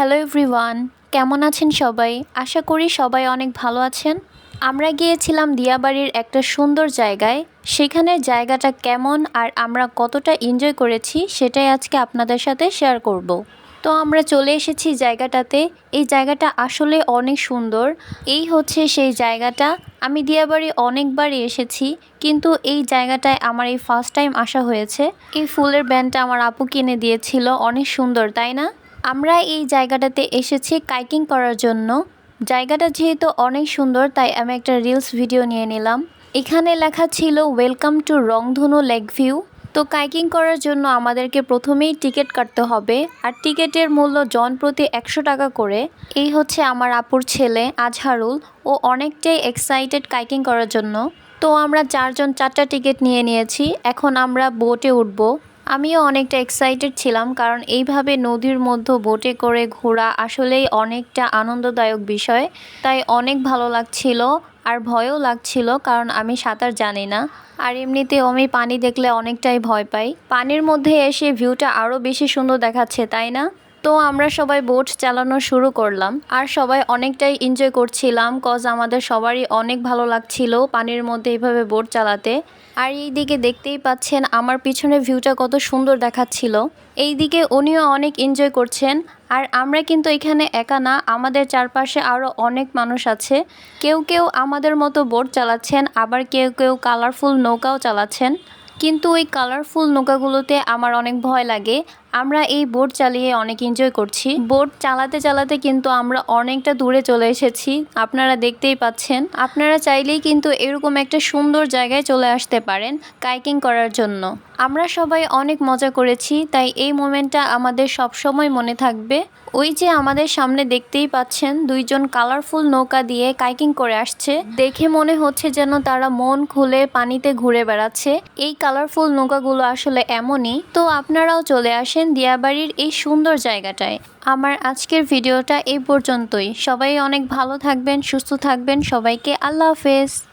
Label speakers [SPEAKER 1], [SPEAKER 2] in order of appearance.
[SPEAKER 1] Hello everyone কেমন আছেন সবাই? আশা করি সবাই অনেক ভালো আছেন। আমরা গিয়েছিলাম দিয়াবাড়ির একটা সুন্দর জায়গায়। সেখানের জায়গাটা কেমন আর আমরা কতটা এনজয় করেছি সেটাই আজকে আপনাদের সাথে শেয়ার করব। তো আমরা চলে এসেছি জায়গাটাতে। এই জায়গাটা আসলে অনেক সুন্দর। এই হচ্ছে সেই জায়গাটা। আমি দিয়াবাড়ি অনেকবারই এসেছি, কিন্তু এই জায়গাটায় আমার এই ফার্স্ট টাইম আসা হয়েছে। এই ফুলের ব্যান্ডটা আমার আপু কিনে দিয়েছিল। অনেক সুন্দর, তাই না? আমরা এই জায়গাটাতে এসেছি কাইকিং করার জন্য। জায়গাটা যেহেতু অনেক সুন্দর, তাই আমি একটা রিলস ভিডিও নিয়ে নিলাম। এখানে লেখা ছিল welcome to Rongdhonu lake view তো কাইকিং করার জন্য আমাদেরকে প্রথমেই টিকিট কাটতে হবে। আর টিকিটের মূল্য জন প্রতি একশো টাকা করে। এই হচ্ছে আমার আপুর ছেলে, আজহারুল। ও অনেকটাই এক্সাইটেড কাইকিং করার জন্য। তো আমরা চারজন চারটা টিকিট নিয়ে নিয়েছি। এখন আমরা বোটে উঠবো। আমিও অনেকটা এক্সাইটেড ছিলাম, কারণ এইভাবে নদীর মধ্যে বোটে করে ঘোরা আসলেই অনেকটা আনন্দদায়ক বিষয়। তাই অনেক ভালো লাগছিল আর ভয়ও লাগছিল, কারণ আমি সাঁতার জানি না। আর এমনিতেও আমি পানি দেখলে অনেকটাই ভয় পাই। পানির মধ্যে এসে ভিউটা আরও বেশি সুন্দর দেখাচ্ছে, তাই না? তো আমরা সবাই বোট চালানো শুরু করলাম। আর সবাই অনেকটাই এনজয় করছিলাম কজ আমাদের সবারই অনেক ভালো লাগছিল পানির মধ্যে এইভাবে বোট চালাতে। আর এই দিকে দেখতেই পাচ্ছেন আমার পিছনে ভিউটা কত সুন্দর দেখাচ্ছিল। এই দিকে উনিও অনেক এনজয় করছেন। আর আমরা কিন্তু এখানে একা না, আমাদের চারপাশে আরও অনেক মানুষ আছে। কেউ কেউ আমাদের মতো বোট চালাচ্ছেন, আবার কেউ কেউ কালারফুল নৌকাও চালাচ্ছেন। কিন্তু ওই কালারফুল নৌকাগুলোতে আমার অনেক ভয় লাগে। আমরা এই বোট চালিয়ে অনেক এনজয় করছি। বোট চালাতে চালাতে কিন্তু আমরা অনেকটা দূরে চলে এসেছি। আপনারা দেখতেই পাচ্ছেন। আপনারা চাইলেই কিন্তু এরকম একটা সুন্দর জায়গায় চলে আসতে পারেন কাইকিং করার জন্য। আমরা সবাই অনেক মজা করেছি, তাই এই মোমেন্টটা আমাদের সব সময় মনে থাকবে। ওই যে আমাদের সামনে দেখতেই পাচ্ছেন, দুইজন কালারফুল নৌকা দিয়ে কাইকিং করে আসছে। দেখে মনে হচ্ছে যেন তারা মন খুলে পানিতে ঘুরে বেড়াচ্ছে। এই কালারফুল নৌকাগুলো আসলে এমনই। তো আপনারাও চলে আসেন দিয়াবাড়ির এই সুন্দর জায়গাটায়। আমার আজকের ভিডিওটা এই পর্যন্তই। সবাই অনেক ভালো থাকবেন, সুস্থ থাকবেন। সবাইকে আল্লাহ হাফেজ।